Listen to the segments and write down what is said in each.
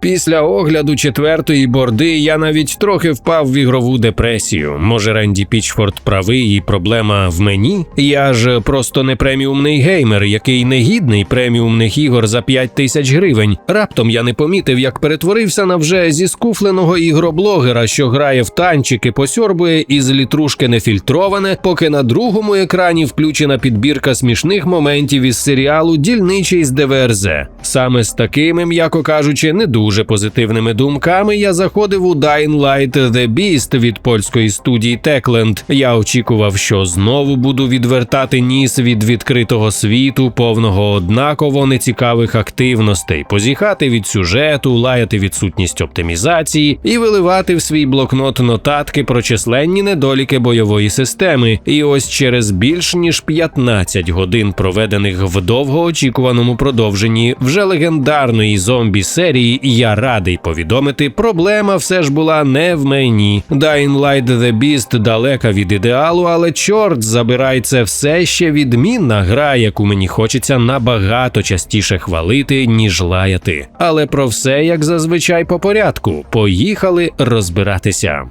Після огляду четвертої борди я навіть трохи впав в ігрову депресію. Може, Ренді Пічфорд правий і проблема в мені? Я ж просто не преміумний геймер, який не гідний преміумних ігор за 5 тисяч гривень. Раптом я не помітив, як перетворився на вже зіскуфленого ігроблогера, що грає в танчики, посьорбує із літрушки нефільтроване, поки на другому екрані включена підбірка смішних моментів із серіалу Дільничий з ДВРЗ. Саме з такими, м'яко кажучи, не дуже позитивними думками я заходив у Dying Light The Beast від польської студії Techland. Я очікував, що знову буду відвертати ніс від відкритого світу, повного однаково нецікавих активностей, позіхати від сюжету, лаяти відсутність оптимізації і виливати в свій блокнот нотатки про численні недоліки бойової системи. І ось через більш ніж 15 годин, проведених в довгоочікуваному продовженні вже легендарної зомбі серії, я радий повідомити, проблема все ж була не в мені. Dying Light The Beast далека від ідеалу, але чорт забирай це все ще відмінна гра, яку мені хочеться набагато частіше хвалити, ніж лаяти. Але про все як зазвичай по порядку. Поїхали розбиратися.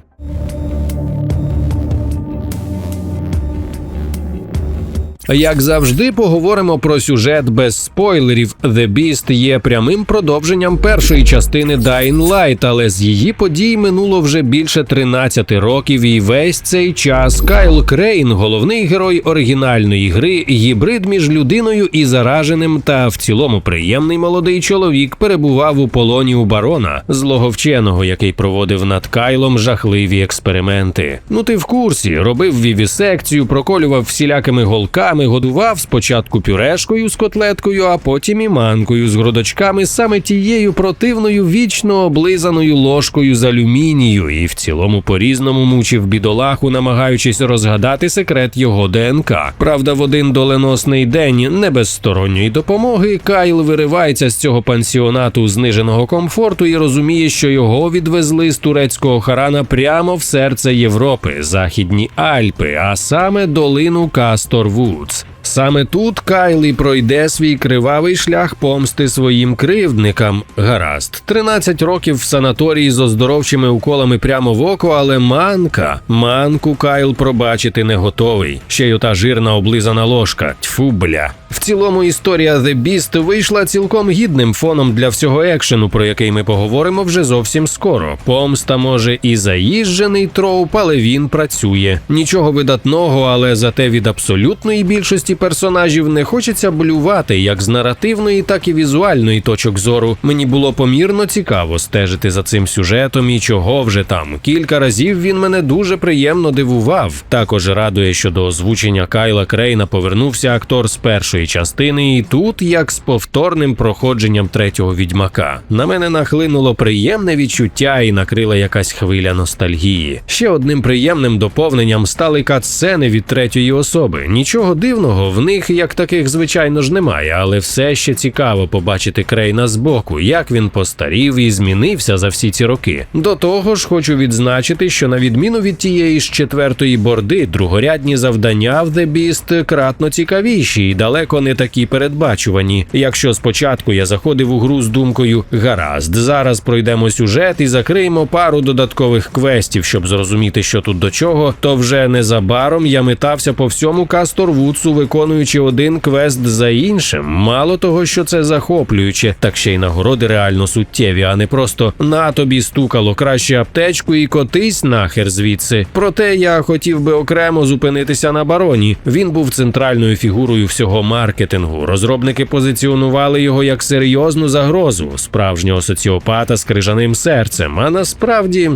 Як завжди, поговоримо про сюжет без спойлерів. The Beast є прямим продовженням першої частини Dying Light, але з її подій минуло вже більше 13 років, і весь цей час Кайл Крейн, головний герой оригінальної гри, гібрид між людиною і зараженим, та в цілому приємний молодий чоловік перебував у полоні у барона, злого вченого, який проводив над Кайлом жахливі експерименти. Ну ти в курсі, робив вівісекцію, проколював всілякими голками, годував спочатку пюрешкою з котлеткою, а потім і манкою з грудочками, саме тією противною вічно облизаною ложкою з алюмінію, і в цілому по-різному мучив бідолаху, намагаючись розгадати секрет його ДНК. Правда, в один доленосний день, не без сторонньої допомоги, Кайл виривається з цього пансіонату зниженого комфорту і розуміє, що його відвезли з турецького харана прямо в серце Європи, західні Альпи, а саме долину Кастор Вудс. Саме тут Кайлі пройде свій кривавий шлях помсти своїм кривдникам. Гаразд, 13 років в санаторії з оздоровчими уколами прямо в око, але манка, манку Кайл пробачити не готовий. Ще й ота жирна облизана ложка. Тьфу, бля. В цілому історія The Beast вийшла цілком гідним фоном для всього екшену, про який ми поговоримо вже зовсім скоро. Помста може і заїжджений троуп, але він працює. Нічого видатного, але зате від абсолютної більшості персонажів не хочеться блювати як з наративної, так і візуальної точок зору. Мені було помірно цікаво стежити за цим сюжетом і чого вже там. Кілька разів він мене дуже приємно дивував. Також радує, що до озвучення Кайла Крейна повернувся актор з першої частини, і тут як з повторним проходженням третього відьмака. На мене нахлинуло приємне відчуття і накрила якась хвиля ностальгії. Ще одним приємним доповненням стали катсцени від третьої особи. Нічого дивного в них як таких звичайно ж немає, але все ще цікаво побачити Крейна збоку, як він постарів і змінився за всі ці роки. До того ж, хочу відзначити, що на відміну від тієї ж четвертої борди, другорядні завдання в The Beast кратно цікавіші і далеко не такі передбачувані. Якщо спочатку я заходив у гру з думкою гаразд, зараз пройдемо сюжет і закриємо пару додаткових квестів, щоб зрозуміти, що тут до чого, то вже незабаром я метався по всьому Касторвудсу, виконуючи один квест за іншим. Мало того, що це захоплююче, так ще й нагороди реально суттєві, а не просто на тобі стукало краще аптечку і котись нахер звідси. Проте я хотів би окремо зупинитися на бароні. Він був центральною фігурою всього маркетингу. Розробники позиціонували його як серйозну загрозу, справжнього соціопата з крижаним серцем. А насправді.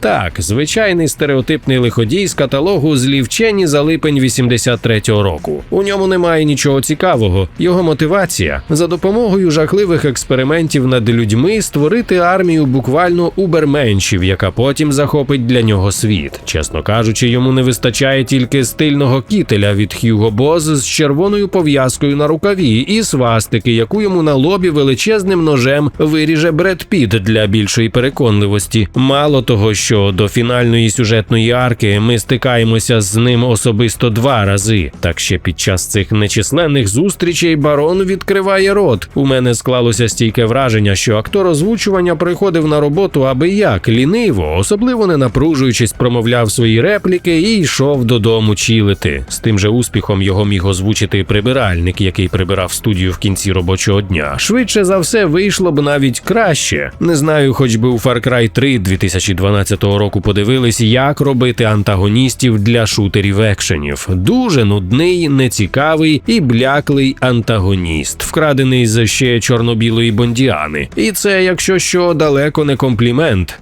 Так, звичайний стереотипний лиходій з каталогу злі вчені за липень 83-го року. У ньому немає нічого цікавого. Його мотивація за допомогою жахливих експериментів над людьми створити армію буквально уберменшів, яка потім захопить для нього світ. Чесно кажучи, йому не вистачає тільки стильного кітеля від Хьюго Боз з червоною пов'язкою на рукаві і свастики, яку йому на лобі величезним ножем виріже Бред Піт для більшої переконливості. Мало того, що до фінальної сюжетної арки ми стикаємося з ним особисто два рази. Так ще під час цих нечисленних зустрічей барон відкриває рот. У мене склалося стійке враження, що актор озвучування приходив на роботу аби як ліниво, особливо не напружуючись, промовляв свої репліки і йшов додому чілити. З тим же успіхом його міг озвучити прибиральник, який прибирав студію в кінці робочого дня. Швидше за все вийшло б навіть краще. Не знаю, хоч би у Far Cry 3 2012 року подивились, як робити антагоністів для шутерів екшенів. Дуже нудний, нецікавий і бляклий антагоніст, вкрадений з ще чорно-білої бондіани. І це, якщо що, далеко не комплімент.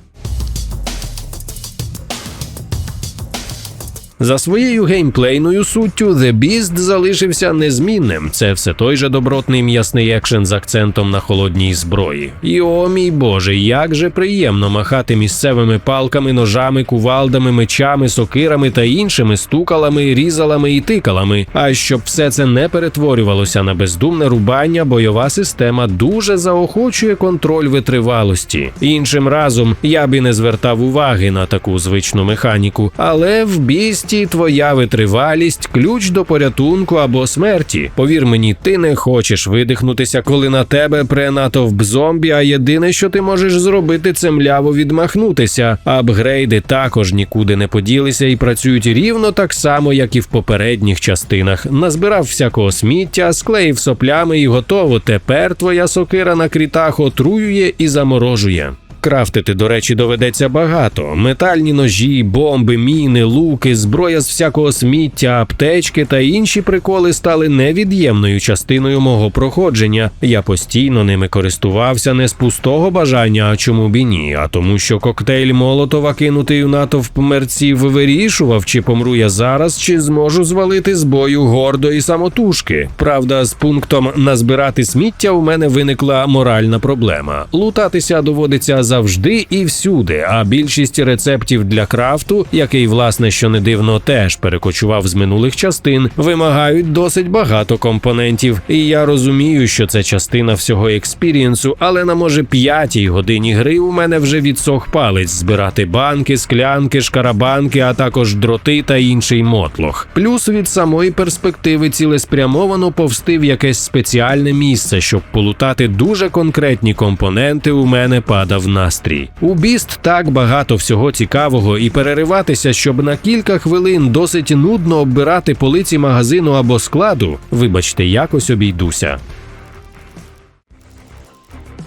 За своєю геймплейною суттю The Beast залишився незмінним. Це все той же добротний м'ясний екшен з акцентом на холодній зброї. І о мій боже, як же приємно махати місцевими палками, ножами, кувалдами, мечами, сокирами та іншими стукалами, різалами і тикалами. А щоб все це не перетворювалося на бездумне рубання, бойова система дуже заохочує контроль витривалості. Іншим разом я би не звертав уваги на таку звичну механіку, але в бісті твоя витривалість ключ до порятунку або смерті. Повір мені, ти не хочеш видихнутися, коли на тебе пре натовп зомбі, а єдине, що ти можеш зробити, це мляво відмахнутися. Апгрейди також нікуди не поділися і працюють рівно так само, як і в попередніх частинах. Назбирав всякого сміття, склеїв соплями і готово. Тепер твоя сокира на крітах отруює і заморожує. Крафтити, до речі, доведеться багато: метальні ножі, бомби, міни, луки, зброя з всякого сміття, аптечки та інші приколи стали невід'ємною частиною мого проходження. Я постійно ними користувався не з пустого бажання, а чому б і ні, а тому, що коктейль Молотова, кинутий у натовп мерців, вирішував, чи помру я зараз, чи зможу звалити з бою гордо і самотужки. Правда, з пунктом назбирати сміття у мене виникла моральна проблема. Лутатися доводиться завжди і всюди. А більшість рецептів для крафту, який, власне, що не дивно, теж перекочував з минулих частин, вимагають досить багато компонентів. І я розумію, що це частина всього експірієнсу, але на може п'ятій годині гри у мене вже відсох палець збирати банки, склянки, шкарабанки, а також дроти та інший мотлох. Плюс від самої перспективи цілеспрямовано повсти в якесь спеціальне місце, щоб полутати дуже конкретні компоненти. У мене падав настрій. У біст так багато всього цікавого, і перериватися, щоб на кілька хвилин досить нудно оббирати полиці магазину або складу. Вибачте, якось обійдуся.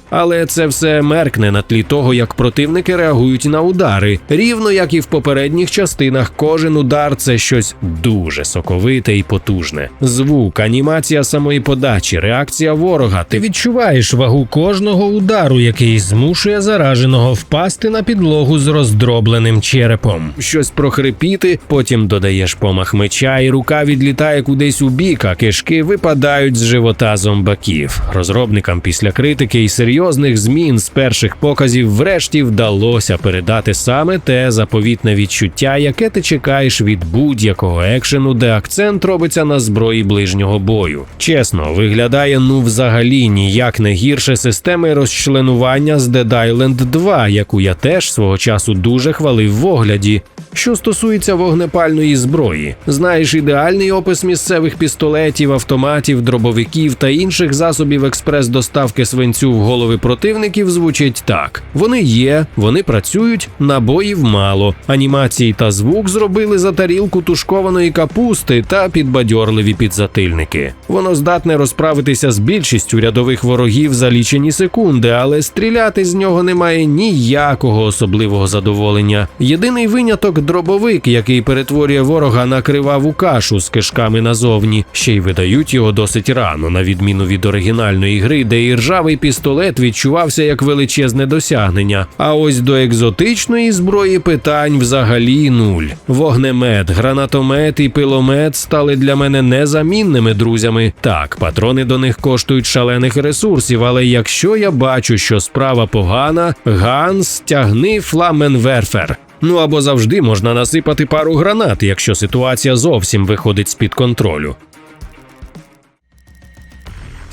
Але це все меркне на тлі того, як противники реагують на удари. Рівно як і в попередніх частинах, кожен удар це щось дуже соковите і потужне. Звук, анімація самої подачі, реакція ворога. Ти відчуваєш вагу кожного удару, який змушує зараженого впасти на підлогу з роздробленим черепом. Щось прохрипіти, потім додаєш помах меча, і рука відлітає кудись у бік, а кишки випадають з живота зомбаків. Розробникам після критики і серйозних змін з перших показів врешті вдалося передати саме те заповітне відчуття, яке ти чекаєш від будь-якого екшену, де акцент робиться на зброї ближнього бою. Чесно, виглядає ну взагалі ніяк не гірше системи розчленування з Dead Island 2, яку я теж свого часу дуже хвалив в огляді. Що стосується вогнепальної зброї, знаєш ідеальний опис місцевих пістолетів, автоматів, дробовиків та інших засобів експрес-доставки свинцю в голови противників звучить так: вони є, вони працюють, набоїв мало. Анімації та звук зробили за тарілку тушкованої капусти та підбадьорливі підзатильники. Воно здатне розправитися з більшістю рядових ворогів за лічені секунди, але стріляти з нього немає ніякого особливого задоволення. Єдиний виняток дробовик, який перетворює ворога на криваву кашу з кишками назовні, ще й видають його досить рано, на відміну від оригінальної гри, де і ржавий пістолет відчувався як величезне досягнення. А ось до екзотичної зброї питань взагалі нуль. Вогнемет, гранатомет і пиломет стали для мене незамінними друзями. Так, патрони до них коштують шалених ресурсів, але якщо я бачу, що справа погана, Ганс тягни фламенверфер. Ну або завжди можна насипати пару гранат, якщо ситуація зовсім виходить з під контролю.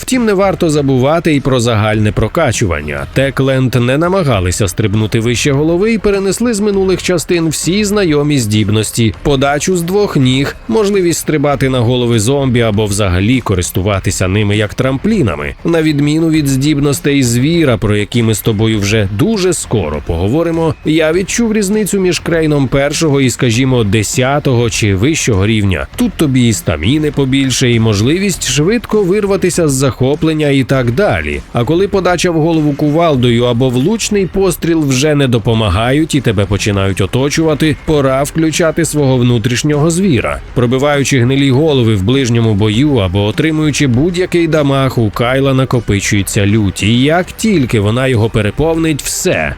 Втім, не варто забувати і про загальне прокачування. Текленд не намагалися стрибнути вище голови і перенесли з минулих частин всі знайомі здібності, подачу з двох ніг, можливість стрибати на голови зомбі або взагалі користуватися ними як трамплінами, на відміну від здібностей звіра, про які ми з тобою вже дуже скоро поговоримо. Я відчув різницю між крейном першого і, скажімо, десятого чи вищого рівня. Тут тобі і стаміни побільше, і можливість швидко вирватися з захоплення і так далі. А коли подача в голову кувалдою або влучний постріл вже не допомагають і тебе починають оточувати, пора включати свого внутрішнього звіра, пробиваючи гнилі голови в ближньому бою або отримуючи будь-який дамаг, у Кайла накопичується лють. І як тільки вона його переповнить, все.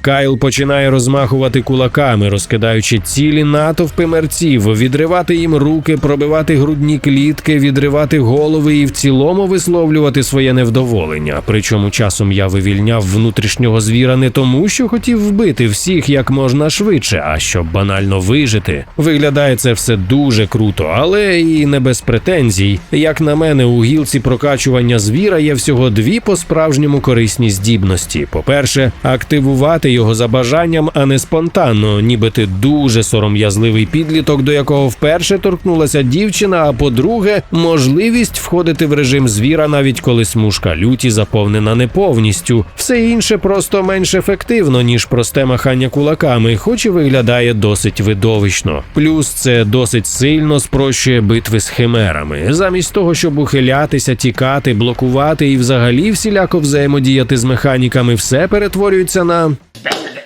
Кайл починає розмахувати кулаками, розкидаючи цілі натовпи мерців, відривати їм руки, пробивати грудні клітки, відривати голови і в цілому висловлювати своє невдоволення. Причому часом я вивільняв внутрішнього звіра не тому, що хотів вбити всіх як можна швидше, а щоб банально вижити. Виглядає це все дуже круто, але і не без претензій. Як на мене, у гілці прокачування звіра є всього дві по-справжньому корисні здібності: по-перше, активувати його за бажанням, а не спонтанно, ніби ти дуже сором'язливий підліток, до якого вперше торкнулася дівчина. А по-друге, можливість входити в режим звіра, навіть коли смужка люті заповнена не повністю. Все інше просто менш ефективно, ніж просте махання кулаками, хоч і виглядає досить видовищно. Плюс це досить сильно спрощує битви з химерами, замість того, щоб ухилятися, тікати, блокувати і взагалі всіляко взаємодіяти з механіками, все перетворюється на. better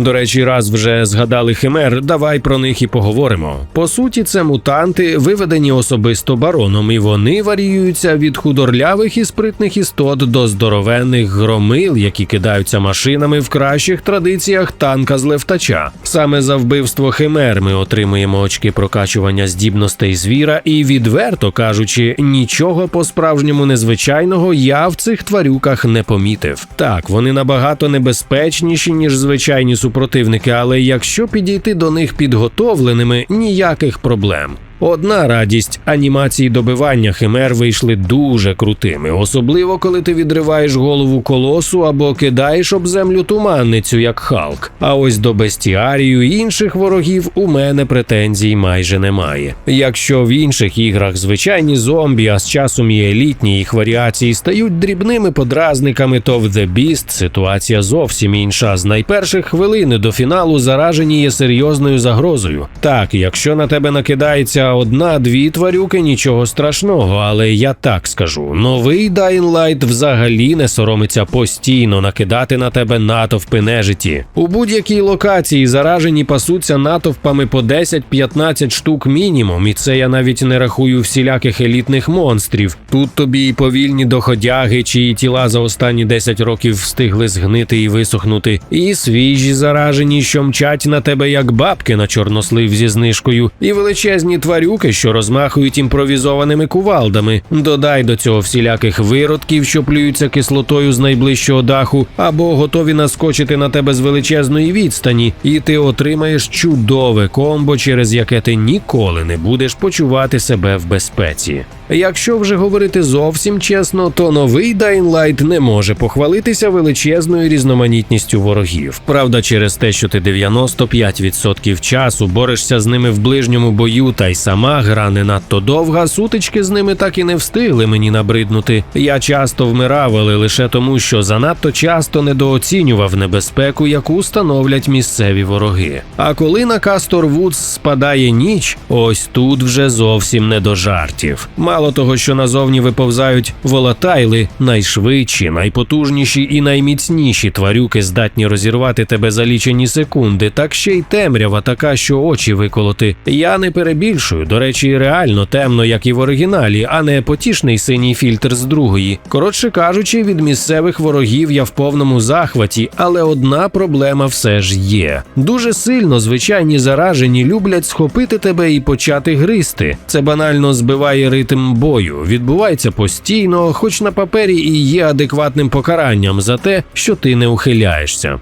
До речі, раз вже згадали химер, давай про них і поговоримо. По суті, це мутанти, виведені особисто бароном, і вони варіюються від худорлявих і спритних істот до здоровенних громил, які кидаються машинами в кращих традиціях танка з левтача. Саме за вбивство химер ми отримуємо очки прокачування здібностей звіра, і відверто кажучи, нічого по-справжньому незвичайного я в цих тварюках не помітив. Так, вони набагато небезпечніші, ніж звичайні супротивники, але якщо підійти до них підготовленими, ніяких проблем. Одна радість анімації добивання химер вийшли дуже крутими, особливо коли ти відриваєш голову колосу або кидаєш об землю туманницю, як Халк. А ось до бестіарію і інших ворогів у мене претензій майже немає. Якщо в інших іграх звичайні зомбі, а з часом і елітні їх варіації стають дрібними подразниками, то в The Beast ситуація зовсім інша. З найперших хвилини до фіналу заражені є серйозною загрозою. Так, якщо на тебе накидається одна-дві тварюки, нічого страшного, але я так скажу: новий Dying Light взагалі не соромиться постійно накидати на тебе натовпи нежиті. У будь-якій локації заражені пасуться натовпами по 10-15 штук мінімум, і це я навіть не рахую всіляких елітних монстрів. Тут тобі і повільні доходяги, чиї тіла за останні 10 років встигли згнити і висохнути, і свіжі заражені, що мчать на тебе як бабки на чорнослив зі знижкою, і величезні тварюки, що розмахують імпровізованими кувалдами. Додай до цього всіляких виродків, що плюються кислотою з найближчого даху, або готові наскочити на тебе з величезної відстані, і ти отримаєш чудове комбо, через яке ти ніколи не будеш почувати себе в безпеці. Якщо вже говорити зовсім чесно, то новий Dying Light не може похвалитися величезною різноманітністю ворогів. Правда, через те, що ти 95% часу борешся з ними в ближньому бою, та й сама гра не надто довга, сутички з ними так і не встигли мені набриднути. Я часто вмирав, але лише тому, що занадто часто недооцінював небезпеку, яку становлять місцеві вороги. А коли на Кастор Вудс спадає ніч, ось тут вже зовсім не до жартів. Мало того, що назовні виповзають волатайли, найшвидші, найпотужніші і найміцніші тварюки здатні розірвати тебе за лічені секунди, так ще й темрява така, що очі виколоти. Я не перебільшую. До речі, реально темно, як і в оригіналі, а не потішний синій фільтр з другої. Коротше кажучи, від місцевих ворогів я в повному захваті, але одна проблема все ж є. Дуже сильно звичайні заражені люблять схопити тебе і почати гризти. Це банально збиває ритм бою, відбувається постійно, хоч на папері і є адекватним покаранням за те, що ти не ухиляєшся.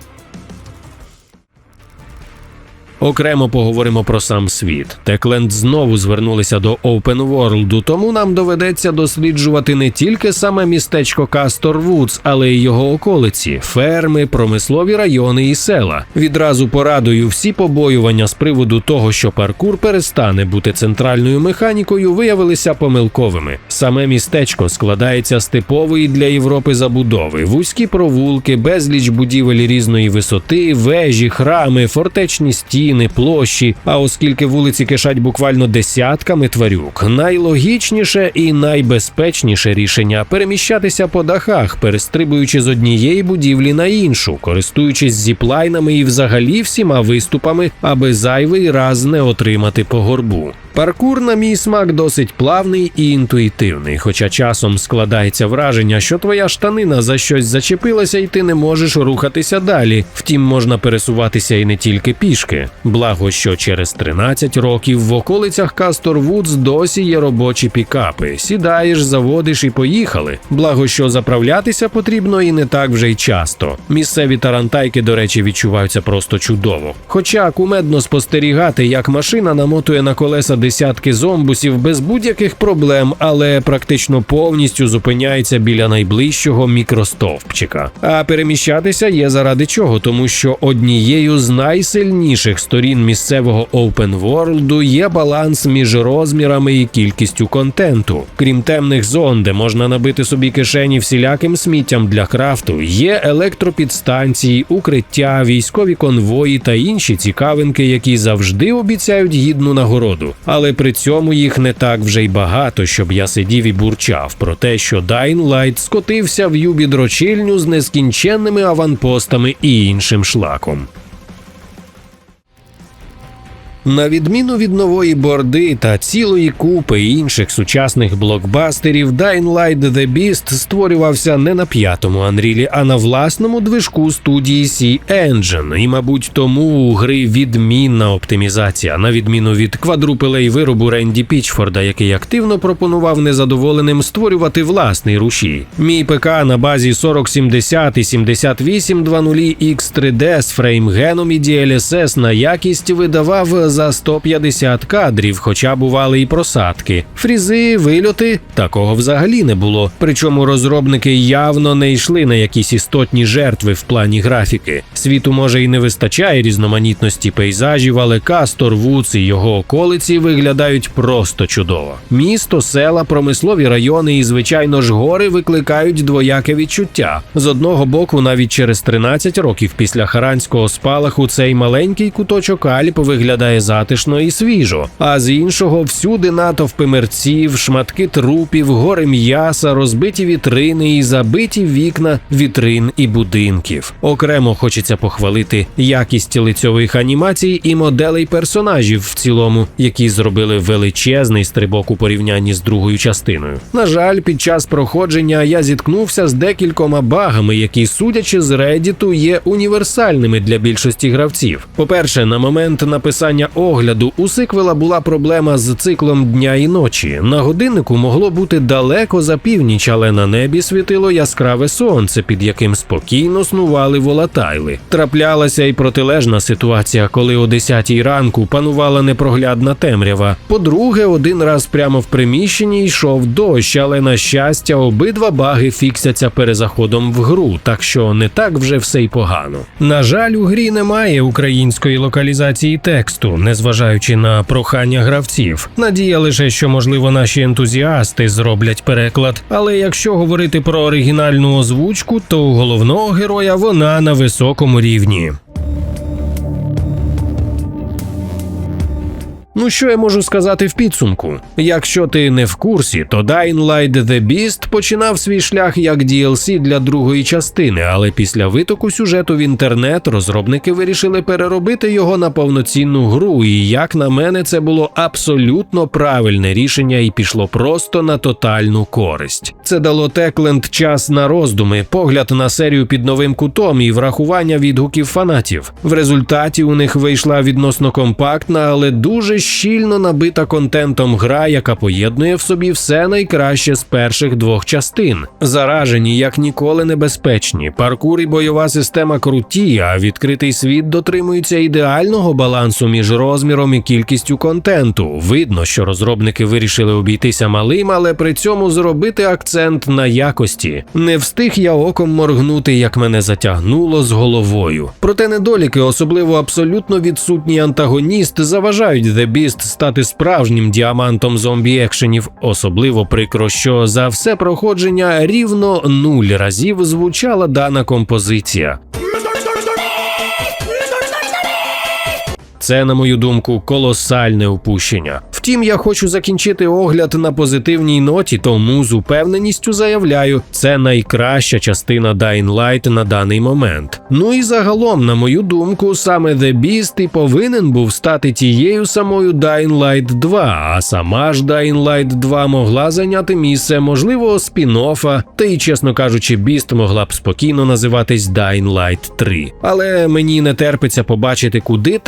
Окремо поговоримо про сам світ. Текленд знову звернулися до Open World, тому нам доведеться досліджувати не тільки саме містечко Кастор Вудс, але й його околиці, ферми, промислові райони і села. Відразу порадую всі побоювання з приводу того, що паркур перестане бути центральною механікою, виявилися помилковими. Саме містечко складається з типової для Європи забудови, вузькі провулки, безліч будівель різної висоти, вежі, храми, фортечні стіни, площі. А оскільки вулиці кишать буквально десятками тварюк, найлогічніше і найбезпечніше рішення переміщатися по дахах, перестрибуючи з однієї будівлі на іншу, користуючись зіплайнами і взагалі всіма виступами, аби зайвий раз не отримати по горбу. Паркур, на мій смак, досить плавний і інтуїтивний, хоча часом складається враження, що твоя штанина за щось зачепилася і ти не можеш рухатися далі. Втім, можна пересуватися і не тільки пішки. Благо, що через 13 років в околицях Кастор Вудс досі є робочі пікапи. Сідаєш, заводиш і поїхали. Благо, що заправлятися потрібно і не так вже й часто. Місцеві тарантайки, до речі, відчуваються просто чудово. Хоча кумедно спостерігати, як машина намотує на колеса десятки зомбусів без будь-яких проблем, але практично повністю зупиняється біля найближчого мікростовпчика. А переміщатися є заради чого, тому що однією з найсильніших сторін місцевого World є баланс між розмірами і кількістю контенту. Крім темних зон, де можна набити собі кишені всіляким сміттям для крафту, є електропідстанції, укриття, військові конвої та інші цікавинки, які завжди обіцяють гідну нагороду. Але при цьому їх не так вже й багато, щоб я сидів і бурчав про те, що Dying Light скотився в юбідрочильню з нескінченними аванпостами і іншим шлаком. На відміну від нової борди та цілої купи інших сучасних блокбастерів, Dying Light The Beast створювався не на п'ятому Unreal, а на власному движку студії C-Engine. І, мабуть, тому у гри відмінна оптимізація, на відміну від квадрупелей виробу Ренді Пічфорда, який активно пропонував незадоволеним створювати власний рушій. Мій ПК на базі 4070 і 7820 X3D з фреймгеном і DLSS на якість видавав за 150 кадрів, хоча бували і просадки. Фрізи, вильоти такого взагалі не було. Причому розробники явно не йшли на якісь істотні жертви в плані графіки. Світу може і не вистачає різноманітності пейзажів, але Кастор Вудс і його околиці виглядають просто чудово. Місто, села, промислові райони і, звичайно ж, гори викликають двояке відчуття. З одного боку, навіть через 13 років після харанського спалаху цей маленький куточок Альп виглядає затишно і свіжо, а з іншого всюди натовпи мерців, шматки трупів, гори м'яса, розбиті вітрини і забиті вікна вітрин і будинків. Окремо хочеться похвалити якість лицьових анімацій і моделей персонажів в цілому, які зробили величезний стрибок у порівнянні з другою частиною. На жаль, під час проходження я зіткнувся з декількома багами, які, судячи з Reddit, є універсальними для більшості гравців. По-перше, на момент написання огляду у сиквела була проблема з циклом дня і ночі. На годиннику могло бути далеко за північ, але на небі світило яскраве сонце, під яким спокійно снували волатайли. Траплялася й протилежна ситуація, коли о 10 ранку панувала непроглядна темрява. По-друге, один раз прямо в приміщенні йшов дощ, але на щастя, обидва баги фіксяться перезаходом в гру, так що не так вже все й погано. На жаль, у грі немає української локалізації тексту, незважаючи на прохання гравців. Надія лише, що можливо наші ентузіасти зроблять переклад. Але якщо говорити про оригінальну озвучку, то у головного героя вона на високому рівні. Ну що я можу сказати в підсумку? Якщо ти не в курсі, то Dying Light The Beast починав свій шлях як DLC для другої частини, але після витоку сюжету в інтернет розробники вирішили переробити його на повноцінну гру. І як на мене, це було абсолютно правильне рішення і пішло просто на тотальну користь. Це дало Techland час на роздуми, погляд на серію під новим кутом і врахування відгуків фанатів. В результаті у них вийшла відносно компактна, але дуже щільно набита контентом гра, яка поєднує в собі все найкраще з перших двох частин. Заражені як ніколи небезпечні. Паркур і бойова система круті, а відкритий світ дотримується ідеального балансу між розміром і кількістю контенту. Видно, що розробники вирішили обійтися малим, але при цьому зробити акцент на якості. Не встиг я оком моргнути, як мене затягнуло з головою. Проте недоліки, особливо абсолютно відсутній антагоніст, заважають The Beast стати справжнім діамантом зомбі екшенів. Особливо прикро, що за все проходження рівно нуль разів звучала дана композиція. Це, на мою думку, колосальне упущення. Втім, я хочу закінчити огляд на позитивній ноті, тому з упевненістю заявляю, це найкраща частина Dying Light на даний момент. Ну і загалом, на мою думку, саме The Beast і повинен був стати тією самою Dying Light 2, а сама ж Dying Light 2 могла зайняти місце можливо спін-оффа, та й, чесно кажучи, Beast могла б спокійно називатись Dying Light 3. Але мені не терпиться побачити, куди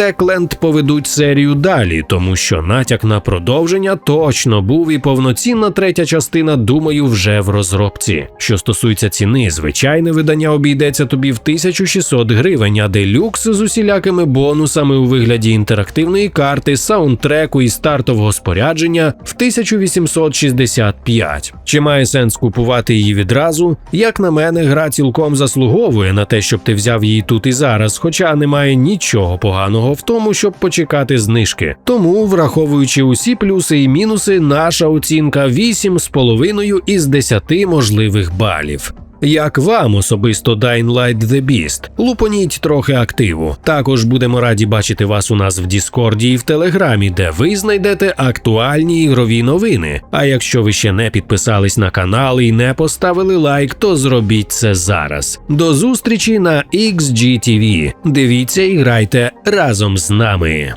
Techland поведуть серію далі, тому що натяк на продовження точно був і повноцінна третя частина, думаю, вже в розробці. Що стосується ціни, звичайне видання обійдеться тобі в 1600 гривень, а делюкс з усілякими бонусами у вигляді інтерактивної карти, саундтреку і стартового спорядження в 1865. Чи має сенс купувати її відразу? Як на мене, гра цілком заслуговує на те, щоб ти взяв її тут і зараз, хоча немає нічого поганого в тому, щоб почекати знижки. Тому, враховуючи усі плюси і мінуси, наша оцінка 8,5 із 10 можливих балів. Як вам особисто Dying Light The Beast? Лупоніть трохи активу. Також будемо раді бачити вас у нас в Діскорді і в Телеграмі, де ви знайдете актуальні ігрові новини. А якщо ви ще не підписались на канал і не поставили лайк, то зробіть це зараз. До зустрічі на XGTV. Дивіться і грайте разом з нами.